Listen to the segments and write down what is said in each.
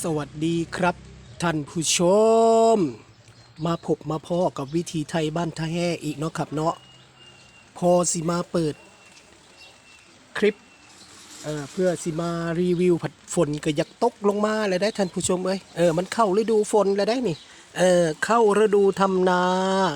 สวัสดีครับท่านผู้ชม มาพบมาพ่อกับวิธีไทยบ้านท่าแห่อีกเนาะครับเนาะพอสิมาเปิดคลิปเอ่อเพื่อสิมารีวิวผัดฝนก็อยากตกลงมาเลยได้ท่านผู้ชมเอ้ยเออมันเข้าฤดูฝนแล้วได้นี่เออเข้าฤดูทำนา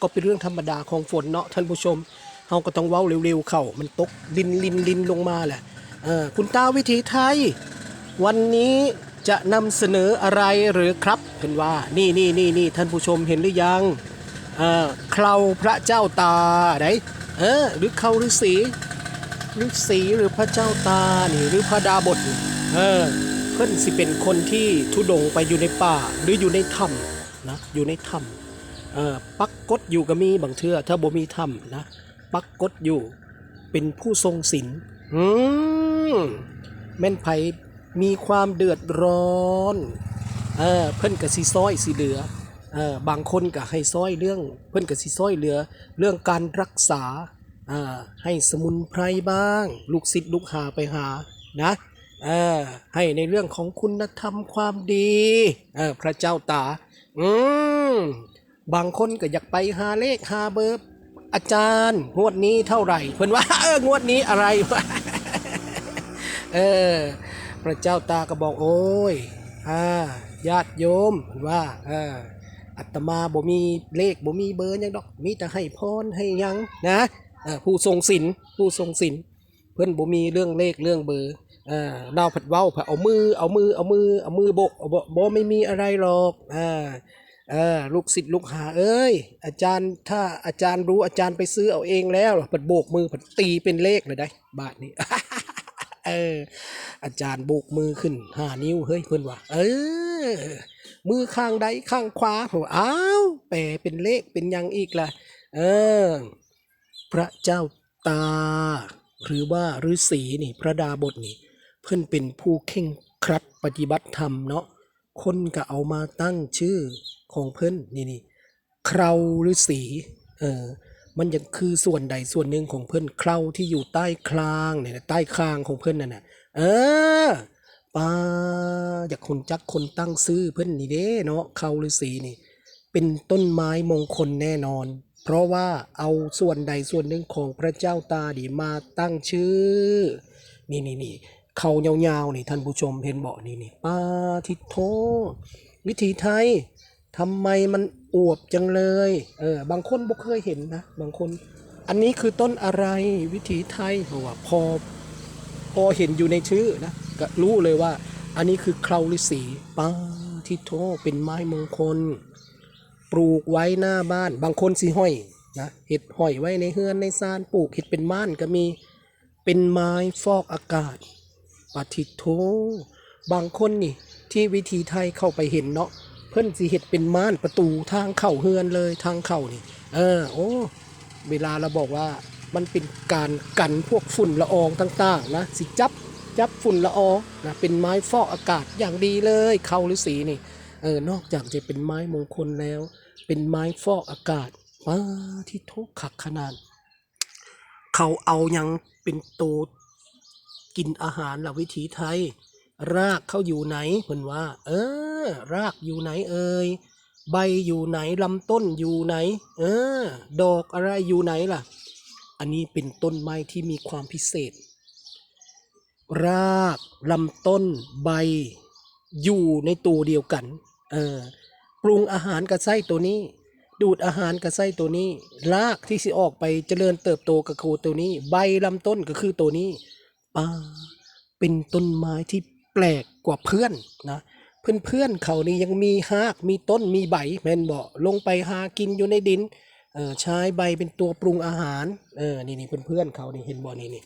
ก็เป็นเรื่องธรรมดาของฝนเนาะท่านผู้ชมเฮาก็ต้องเว้าเร็วๆเข้ามันตกลินลินลินลงมาแหละเออคุณตาวิถีไทย วันนี้ จะนำเสนออะไรหรือครับเห็นว่านี่นี่นี่นี่ท่านผู้ชมเห็นหรือยังเออเคราพระเจ้าตาไหนเออหรือเคราฤาษีฤาษีหรือพระเจ้าตานี่หรือพระดาบทเออเพิ่อนสิเป็นคนที่ทุดงไปอยู่ในป่าหรืออยู่ในถ้ำนะอยู่ในถ้ำเออปักกดอยู่ก็มีบางเทื่อถ้าบ่มีถ้ำนะปักกดอยู่เป็นผู้ทรงศีลอืมแม่นไผ มีความเดือดร้อนเออเพิ่นก็สิซอยสิเหลือเออบางคนก็ให้ซอยเรื่องเพิ่นก็สิซอยเหลือ เรื่องการรักษาอ่าให้สมุนไพรบ้าง ลูกศิษย์ลูกหาไปหานะเออให้ในเรื่องของคุณธรรมความดีเออพระเจ้าตา อืมบางคนก็อยากไปหาเลขหาเบอร์อาจารย์ งวดนี้เท่าไหร่ เพิ่นว่าเอองวดนี้อะไรเออ ระเจ้าตาก็บอกโอ้ยอ่าญาติโยมเพิ่นว่าอัตมาบ่มีเลขบ่มีเบอร์ยังดอกมีแต่ให้พรให้ยังนะผู้ทรงศีลผู้ทรงศีลเพิ่อนบ่มีเรื่องเลขเรื่องเบอร์เออดาวผัดเว้าผัดเอามือเอามือเอามือเอามือโบกบ่บ่ไม่มีอะไรหรอกอ่าเออลูกศิษย์ลูกหาเอ้ย อาจารย์ถ้าอาจารย์รู้อาจารย์ไปซื้อเอาเองแล้วผัดโบกมือผัดตีเป็นเลขเลยได้ บาทนี้ เออ อาจารย์โบกมือขึ้นห้านิ้วเฮ้ยเพื่อนว่า เออ มือข้างใดข้างขวาผมอ้าวแปลเป็นเลขเป็นยังอีกล่ะ เออ พระเจ้าตา หรือว่าฤาษีนี่ พระดาบทนี่ เพื่อนเป็นผู้เข่งครัดปฏิบัติธรรมเนาะคนก็เอามาตั้งชื่อของเพื่อนนี่นี่คราฤาษีเออ มันยังคือส่วนใดส่วนหนึ่งของเพื่อนเคราที่อยู่ใต้คลางเนี่ยใต้คลางของเพื่อนนั่นน่ะเออป้าอยากคนจักคนตั้งซื้อเพื่อนนี่เด้เนาะเคราฤาษีนี่ เป็นต้นไม้มงคลแน่นอน เพราะว่าเอาส่วนใดส่วนหนึ่งของพระเจ้าตาดีมาตั้งชื่อ นี่นี่นี่เขายาวๆนี่ท่านผู้ชมเห็นเบาะนี่นี่ป้าทิโท วิธีไทยทำไมมัน อวบจังเลย เออ บางคนบ่เคยเห็นนะ บางคน อันนี้คือต้นอะไรวิถีไทยเพราะว่าพอ พอเห็นอยู่ในชื่อนะก็รู้เลยว่า อันนี้คือเคราฤาษีป้าทิโทเป็นไม้มงคล ปลูกไว้หน้าบ้าน บางคนสิห้อยนะเห็ดห้อยไว้ในเฮือนในซานปลูกเห็ดเป็นม่านก็มี เป็นไม้ฟอกอากาศปาทิโทบางคนนี่ที่วิธีไทยเข้าไปเห็นเนาะ เพิ่นสิเห็ดเป็นม่านประตูทางเข้าเฮือนเลยทางเข้านี่ เออ โอ้ เวลาเราบอกว่ามันเป็นการกันพวกฝุ่นละอองต่างๆนะสิจับจับฝุ่นละอองนะเป็นไม้ฟอกอากาศอย่างดีเลยเข้าฤาษีนี่เออนอกจากจะเป็นไม้มงคลแล้ว เป็นไม้ฟอกอากาศมาที่ทุกขักขนาด เขาเอายังเป็นตัวกินอาหารหละวิถีไทย รากเขาอยู่ไหนเพิ่นว่า เออ รากอยู่ไหนเอ่ยใบอยู่ไหนลำต้นอยู่ไหน เออ ดอกอะไรอยู่ไหนล่ะ อันนี้เป็นต้นไม้ที่มีความพิเศษ รากลำต้นใบ อยู่ในตัวเดียวกัน เออ ปรุงอาหารกับไส้ตัวนี้ ดูดอาหารกับไส้ตัวนี้ รากที่สิออกไปเจริญเติบโตกับโคตัวนี้ ใบลำต้นก็คือตัวนี้ป้าเป็นต้นไม้ที่ แปลกกว่าเพื่อนนะเพื่อนๆเขานี่ยังมีหากมีต้นมีใบแม่นบ่ลงไปหากินอยู่ในดินเออใช้ใบเป็นตัวปรุงอาหารเออนี่นี่เพื่อนเพื่อนๆเขานี่เห็นบ่นี่นี่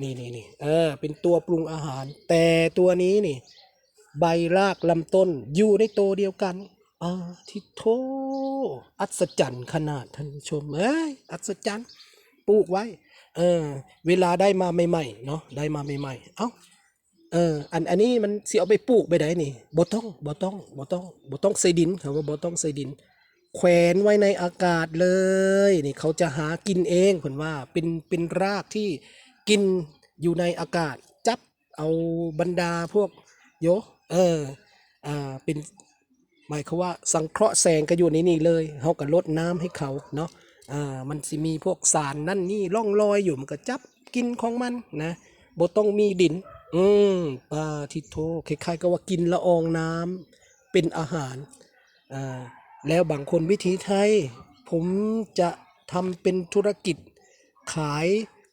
นี่นี่นี่เออเป็นตัวปรุงอาหาร แต่ตัวนี้นี่ ใบรากลำต้นอยู่ในตัวเดียวกันอาทิโทอัศจรรย์ขนาดท่านผู้ชมเอ้ยอัศจรรย์ปลูกไว้เออเวลาได้มาใหม่ๆเนาะได้มาใหม่ๆเอ้า เอออันอันนี้มันสิเอาไปปลูกไปได้นี่บ่ต้องบ่ต้องบ่ต้องบ่ต้องใส่ดินเขาว่าบ่ต้องใส่ดิน แขวนไว้ในอากาศเลยนี่เขาจะหากินเองเพิ่นว่าเป็นเป็นรากที่กินอยู่ในอากาศจับเอาบรรดาพวกโยเอออ่าเป็นหมายควาว่าสังเคราะห์แสงก็อยู่ในนี่เลยเฮาก็ลดน้ำให้เขาเนาะอ่ามันสิมีพวกสารนั่นนี่ร่องรอยอยู่มันก็จับกินของมันนะบ่ต้องมีดิน อืมปลาทิโทคล้ายๆก็ว่ากินละอองน้ำเป็นอาหารอ่าแล้วบางคนวิธีไทย ผมจะทำเป็นธุรกิจ ขาย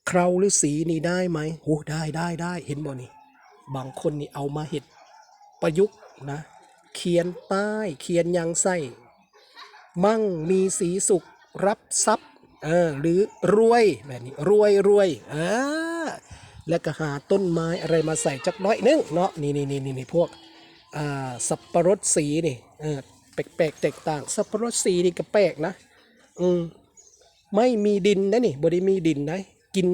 เคราหรือสีนี่ได้ไหมโอ้ได้ได้ได้เห็นบ่นี่ บางคนนี่เอามาเห็ดประยุกต์นะ เขียนป้ายเขียนยังไส้ มั่งมีสีสุขรับทรัพย์เออหรือรวยแบบนี้รวยรวยเออ แล้วก็หาต้นไม้อะไรมาใส่จักน้อยนึงเนาะนี่นี่นี่นี่พวกสับปะรดสีนี่เออแปลกๆแตกต่าง สับปะรดสีนี่ก็แปลกนะอืมไม่มีดินนะนี่บริมีดินนะกิน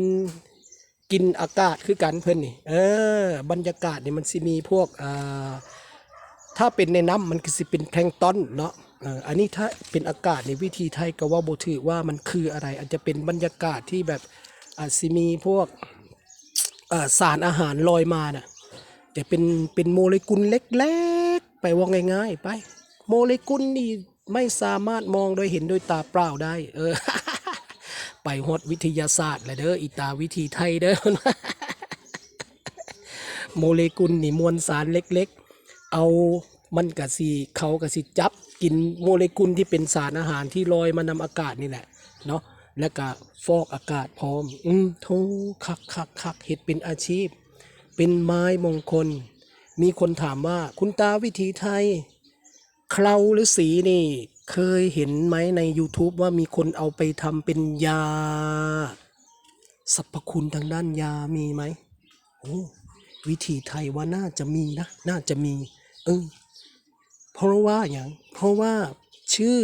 กินอากาศคือกันเพิ่นนี่เออบรรยากาศนี่มันสิมีพวกอ่าถ้าเป็นในน้ำมันก็สิเป็นแพลงตอนเนาะอันนี้ถ้าเป็นอากาศในวิธีไทยก็ว่าบ่ถือว่ามันคืออะไร อาจจะเป็นบรรยากาศที่แบบอาจสิมีพวก สารอาหารลอยมาน่ะแต่เป็นเป็นโมเลกุลเล็กๆ ไปว่าง่ายๆ ไป โมเลกุลนี่ไม่สามารถมองโดยเห็นโดยตาเปล่าได้ เออ ไปฮอดวิทยาศาสตร์เลยเด้ออีตาวิธีไทยเด้อโมเลกุลนี่มวลสารเล็กๆ เอามันกะสิเขากะสิจับกินโมเลกุลที่เป็นสารอาหารที่ลอยมานำอากาศนี่แหละเนาะ แล้วก็ฟอกอากาศพร้อม อืมโทคักคักคักเห็ดเป็นอาชีพ เป็นไม้มงคล มีคนถามว่าคุณตาวิธีไทย เคราหรือสีนี่ เคยเห็นไหมใน YouTube ว่ามีคนเอาไปทำเป็นยาสรรพคุณทางด้านยามีไหมโอ้วิธีไทยว่าน่าจะมีนะ น่าจะมี เออเพราะว่าอย่าง เพราะว่าชื่อ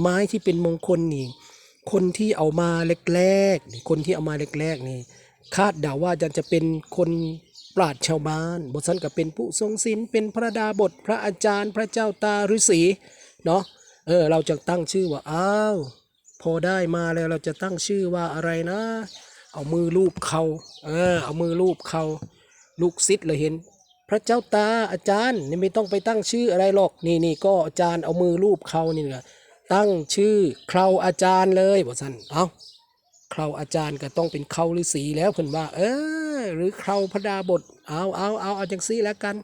ไม้ที่เป็นมงคลนี่ คนที่เอามาแรกๆคนที่เอามาแรกๆนี่คาดเดาว่าจะจะเป็นคนปราชญ์ชาวบ้าน บทสันก็เป็นผู้ทรงศีลเป็นพระดาบทพระอาจารย์ พระเจ้าตาฤาษีเนาะเออเราจะตั้งชื่อว่าอ้าวพอได้มาแล้วเราจะตั้งชื่อว่าอะไรนะ เอามือลูบเขาเออเอามือลูบเขาลูกศิษย์เลยเห็น พระเจ้าตาอาจารย์นี่ไม่ต้องไปตั้งชื่ออะไรหรอกนี่นี่ก็อาจารย์เอามือลูบเขานี่แหละ ตั้งชื่อเคราอาจารย์เลยบทสันเอาเคราอาจารย์ก็ต้องเป็นเคราฤาษีแล้วเพิ่นว่า เออ หรือเคราพระดาบทเอาเอาเอาเอาจังซี่แล้วกัน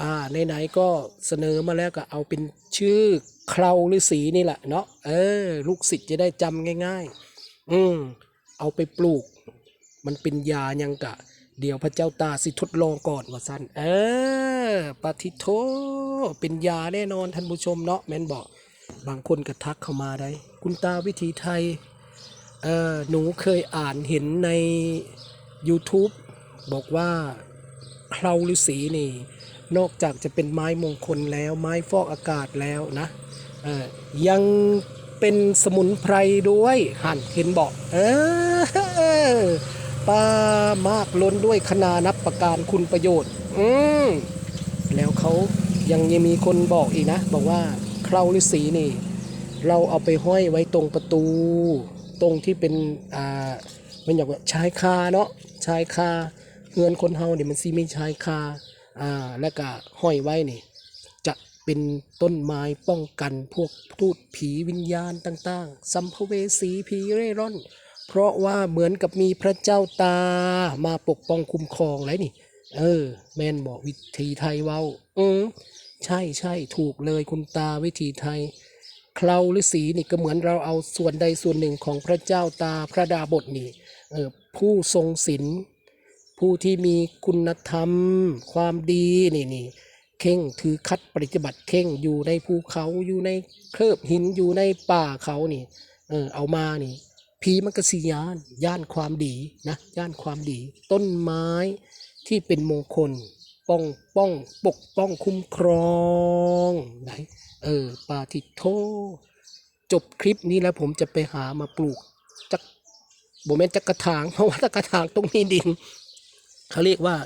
อ่าไหนๆก็เสนอมาแล้วก็เอาเป็นชื่อเคราฤาษีนี่แหละเนาะเออ ลูกศิษย์จะได้จำง่าย ๆ อืมเอาไปปลูก มันเป็นยายังกะ เดี๋ยวพระเจ้าตาสิทดลองก่อนว่าสั้นเออปฏิโทเป็นยาแน่นอนท่านผู้ชมเนาะแม่นบอก บางคนก็ทักเข้ามาได้ คุณตาวิธีไทยเออหนูเคยอ่านเห็นใน YouTube บอกว่าเคราฤาษีนี่ นอกจากจะเป็นไม้มงคลแล้วไม้ฟอกอากาศแล้วนะเออยังเป็นสมุนไพรด้วยหันเห็นบอกเออปลามากล้นด้วยคณานับประการคุณประโยชน์ อืมแล้วเขายังยังมีคนบอกอีกนะ บอกว่า เคราฤาษีนี่ เราเอาไปห้อยไว้ตรงประตู ตรงที่เป็นอ่ามันอย่างว่าชายคาเนาะชายคาเงินคนเฮาเนี่ยมันซีมีชายคาอ่าแล้วก็ห้อยไว้นี่จะเป็นต้นไม้ป้องกันพวกทูตผีวิญญาณต่าง ๆ สัมภเวสีผีเร่ร่อน เพราะว่าเหมือนกับมีพระเจ้าตามาปกป้องคุ้มครองไรนี่ เออ แม่นบอกวิธีไทยเว้า อืมใช่ใช่ถูกเลยคุณตาวิธีไทย เคราหรือสีนี่ก็เหมือนเราเอาส่วนใดส่วนหนึ่งของพระเจ้าตาพระดาบทนี่เออผู้ทรงศีลผู้ที่มีคุณธรรม ความดีนี่นี่เข่งถือคัดปฏิบัติเข่งอยู่ในภูเขาอยู่ในเคลือบหินอยู่ในป่าเขานี่เออเอามานี่ผีมันก็สิยานย่านความดีนะย่านความดี ต้นไม้ ที่เป็นมงคล ป้องป้องปกป้องคุ้มครองไหนเออปาทิโทจบคลิปนี้แล้วผมจะไปหามาปลูกจักโบแมนจักกระถางเพราะว่าจักกระถางตรงนี้ดินเขาเรียกว่า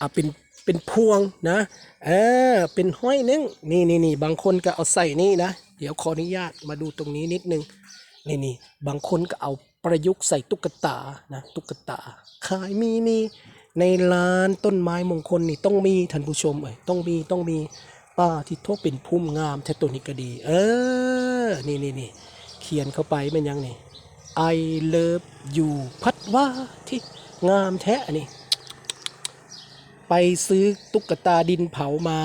อ่าเป็นเป็นพวงนะเออเป็นห้อยนึงนี่นี่นี่บางคนก็เอาใส่นี่นะเดี๋ยวขออนุญาตมาดูตรงนี้นิดนึงนี่นี่บางคนก็เอาประยุกต์ใส่ตุ๊กตานะตุ๊กตาขายมีมี ในร้านต้นไม้มงคลนี่ต้องมีท่านผู้ชมเอ้ยต้องมีต้องมีป้าที่โทบเป็นพุ่มงามแท้ตัวนี้ก็ดี เออ นี่นี่นี่เขียนเข้าไปเป็นยังนี่ I love you พัดว่าที่งามแท้นนี่ ไปซื้อตุ๊กตาดินเผามา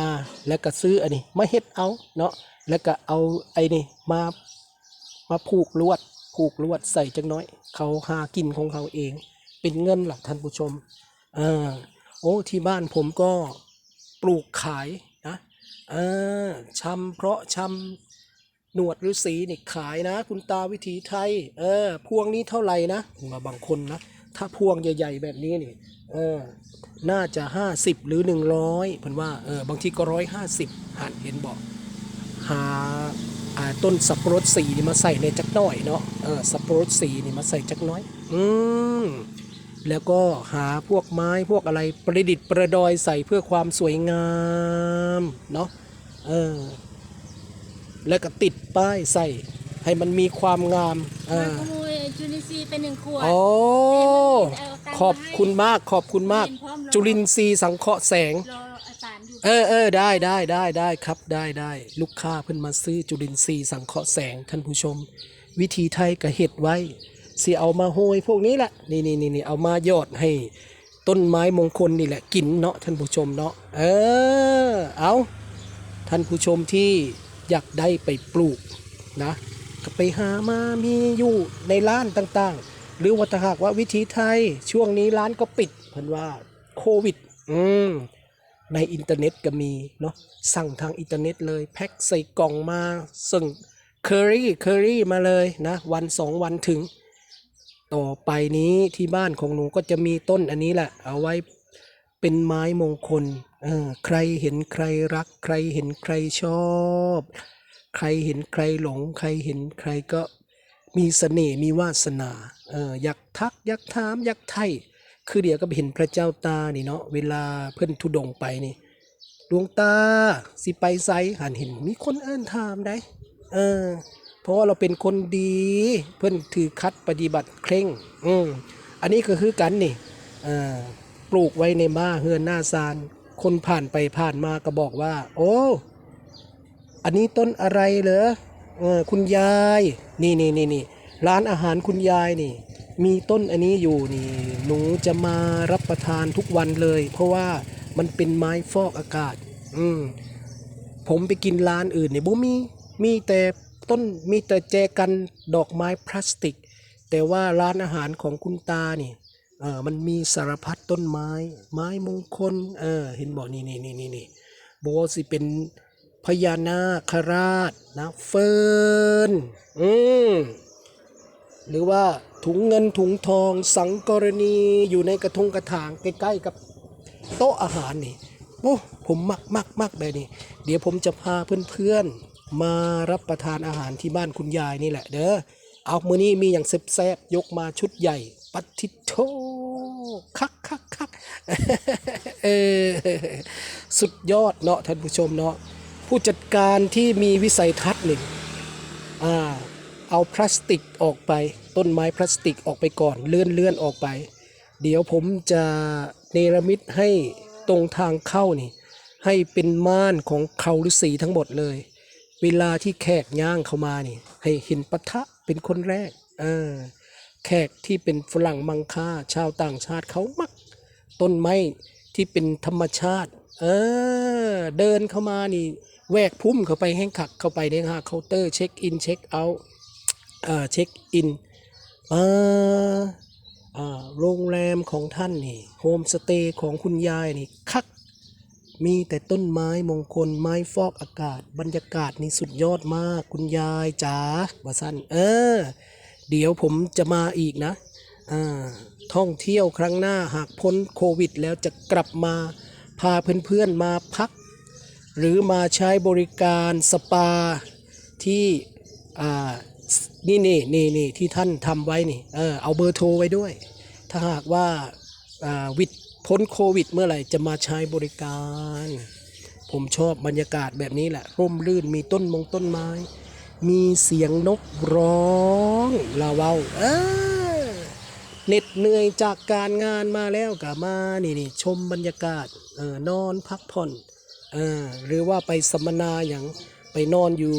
แล้วก็ซื้ออันนี้มาเฮ็ดเอาเนาะแล้วก็เอาไอ้นี่มามาผูกลวด ผูกลวดใส่จังน้อย เขาหากินของเขาเอง เป็นเงินหลักท่านผู้ชม อ่าโอ้ที่บ้านผมก็ปลูกขายนะอ่าชำเพราะชำหนวดฤาษีนี่ขายนะ คุณตาวิถีไทยเออพวงนี้เท่าไหร่นะมาบางคนนะถ้าพวงใหญ่ ๆ แบบนี้นี่เออน่าจะห้าสิบหรือหนึ่งร้อยเพิ่นว่าเออบางทีก็ร้อยห้าสิบหันเห็นบอกหาาต้นสับปะรดสีนี่มาใส่ในจักหน่อยเนาะเออสับปะรดสีนี่มาใส่จักน้อย อืม แล้วก็หาพวกไม้พวกอะไรประดิษฐ์ประดอยใส่เพื่อความสวยงามเนาะเออแล้วก็ติดป้ายใส่ให้มันมีความงามเอมาอขโมยจุลินทรีย์ไปหนึ่งขวดโอ้ขอบคุณมากขอบคุณมาก จุลินทรีย์สังเคราะห์แสงรออาจารย์อยู่เออเออได้ได้ได้ได้ครับได้ได้ลูกค้าเพิ่นมาซื้อจุลินทรีย์สังเคราะห์แสงท่านผู้ชม วิธีไทยก็เห็ดไว้ สิเอามาโหยพวกนี้แหละนี่นี่นี่นี่เอามายอดให้ต้นไม้มงคลนี่แหละกินเนาะท่านผู้ชมเนาะเออเอาท่านผู้ชมที่อยากได้ไปปลูกนะก็ไปหามามีอยู่ในร้านต่างๆ หรือว่าถ้าหากว่าวิธีไทยช่วงนี้ร้านก็ปิดเพิ่นว่าโควิดอืมในอินเทอร์เน็ตก็มีเนาะสั่งทางอินเทอร์เน็ตเลยแพ็คใส่กล่องมาส่งเคอรี่เคอรี่มาเลยนะวันสองวันถึง ต่อไปนี้ที่บ้านของหนูก็จะมีต้นอันนี้แหละ เอาไว้เป็นไม้มงคลเออใครเห็นใครรัก ใครเห็นใครชอบ ใครเห็นใครหลง ใครเห็นใครก็มีเสน่ห์มีวาสนาเอออยากทักอยากถามอยากไถ่คือเดี๋ยวก็ไปเห็นพระเจ้าตานี่เนาะเวลาเพิ่อนทุดงไปนี่ดวงตาสิไปไซหันเห็นมีคนเอิ้นถามได้เออ เพราะว่าเราเป็นคนดี เพื่อนถือคัดปฏิบัติเคร่ง อืมอันนี้ก็คือกันนี่ปลูกไว้ในบ้าเฮือนหน้าซาน คนผ่านไปผ่านมาก็บอกว่า โอ้ อันนี้ต้นอะไรเหรอออคุณยาย นี่นี่นี่นี่ร้านอาหารคุณยายนี่ มีต้นอันนี้อยู่นี่ หนูจะมารับประทานทุกวันเลย เพราะว่ามันเป็นไม้ฟอกอากาศ อืมผมไปกินร้านอื่นเนี่ยบ่มี มีแต่ ต้นมีแต่แจกันดอกไม้พลาสติก แต่ว่าร้านอาหารของคุณตานี่เออมันมีสารพัดต้นไม้ ไม้มงคลเออเห็นบอกนี่นี่นี่นี่นี่บอกว่าสิเป็นพญานาคราชนะเฟิร์นอืมหรือว่าถุงเงินถุงทองสังกรณีอยู่ในกระทงกระถางใกล้ๆกับโต๊ะอาหารนี่โอ้ผมมักมักมักแบบนี้ เดี๋ยวผมจะพาเพื่อนๆ มารับประทานอาหารที่บ้านคุณยายนี่แหละเด้อเอามือนี้มีอย่างแซ่บๆยกมาชุดใหญ่ ปัตติโทคักคักคักเออสุดยอดเนาะท่านผู้ชมเนาะผู้จัดการที่มีวิสัยทัศน์หนึ่งอ่าเอาพลาสติกออกไป ต้นไม้พลาสติกออกไปก่อนเลื่อนเลื่อนออกไป เดี๋ยวผมจะเนรมิตให้ตรงทางเข้านี่ ให้เป็นม่านของเขาฤาษีทั้งหมดเลย เวลาที่แขกย่างเข้ามานี่ ให้เห็นปะทะเป็นคนแรกเออแขกที่เป็นฝรั่งมังค่าชาวต่างชาติเขามัก ต้นไม้ที่เป็นธรรมชาติ เออ เดินเข้ามานี่แวกพุ่มเข้าไปแห้งขักเข้าไปในหาเคาน์เตอร์เช็คอินเช็คเอาท์เอ่อเช็คอินอ่าอ่าโรงแรมของท่านนี่โฮมสเตย์ของคุณยายนี่คัก มีแต่ต้นไม้มงคลไม้ฟอกอากาศ บรรยากาศนี่สุดยอดมาก คุณยายจ๋าว่าสั้นเออ เดี๋ยวผมจะมาอีกนะอ่าท่องเที่ยวครั้งหน้าหากพ้นโควิด แล้วจะกลับมาพาเพื่อนๆมาพัก หรือมาใช้บริการสปาที่อ่านี่นี่นี่นี่ที่ท่านทำไว้นี่เออเอาเบอร์โทรไว้ด้วย ถ้าหากว่าอ่าวิด พ้นโควิดเมื่อไหร่จะมาใช้บริการ ผมชอบบรรยากาศแบบนี้แหละ ร่มรื่นมีต้นมงต้นไม้ มีเสียงนกร้องลาเวาเออเหน็ดเหนื่อยจากการงานมาแล้วก็มานี่นี่ชมบรรยากาศเออนอนพักผ่อนเออหรือว่าไปสัมมนาอย่างไปนอนอยู่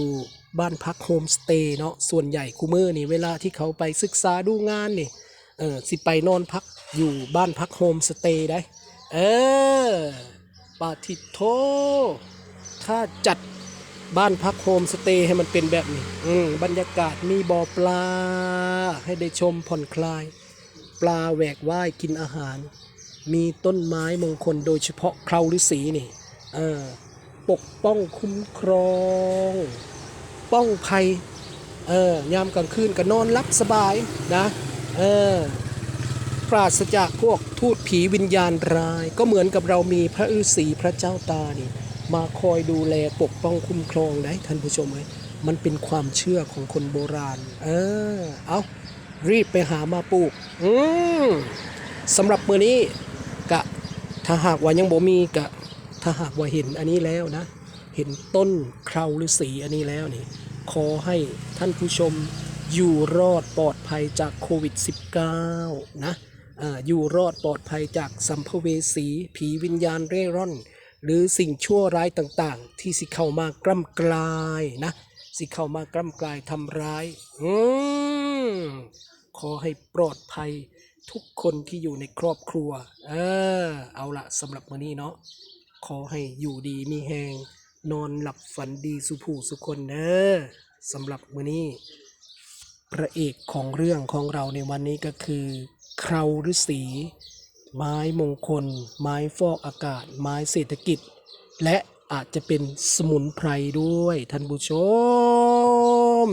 บ้านพักโฮมสเตย์เนาะส่วนใหญ่คูเมอร์นี่เวลาที่เขาไปศึกษาดูงานนี่เออสิไปนอนพัก อยู่บ้านพักโฮมสเตย์ได้ เออปาทิโทถ้าจัดบ้านพักโฮมสเตย์ให้มันเป็นแบบนี้ อืมบรรยากาศมีบ่อปลา ให้ได้ชมผ่อนคลาย ปลาแหวกว่ายกินอาหาร มีต้นไม้มงคลโดยเฉพาะเคราฤาษีนี่ เออ ปกป้องคุ้มครอง ป้องภัย เออ ยามกลางคืนก็นอนรับสบายนะ เออ ปราศจากพวกทูตผีวิญญาณร้าย ก็เหมือนกับเรามีพระฤาษีพระเจ้าตานี่มาคอยดูแลปกป้องคุ้มครองได้ท่านผู้ชมเลยมันเป็นความเชื่อของคนโบราณ เออ เอารีบไปหามาปลูก อืมสำหรับมือนี้กะถ้าหากว่ายังบ่มีกะถ้าหากว่าเห็นอันนี้แล้วนะ เห็นต้นเคราฤาษีอันนี้แล้วนี่ ขอให้ท่านผู้ชมอยู่รอดปลอดภัยจากโควิด -19 นะ อยู่รอดปลอดภัยจากสัมภเวสี ผีวิญญาณเร่ร่อน หรือสิ่งชั่วร้ายต่างๆ ที่สิเข้ามากล้ำกลายนะ สิเข้ามากล้ำกลายทำร้ายอืมขอให้ปลอดภัยทุกคนที่อยู่ในครอบครัว เออ เอาละสำหรับมื้อนี้เนาะขอให้อยู่ดีมีแหงนอนหลับฝันดีสุผู้สุคนเนอะสำหรับมื้อนี้ พระเอกของเรื่องของเราในวันนี้ก็คือ เคราฤาษีไม้มงคล ไม้ฟอกอากาศ ไม้เศรษฐกิจ และอาจจะเป็นสมุนไพรด้วยท่านผู้ชม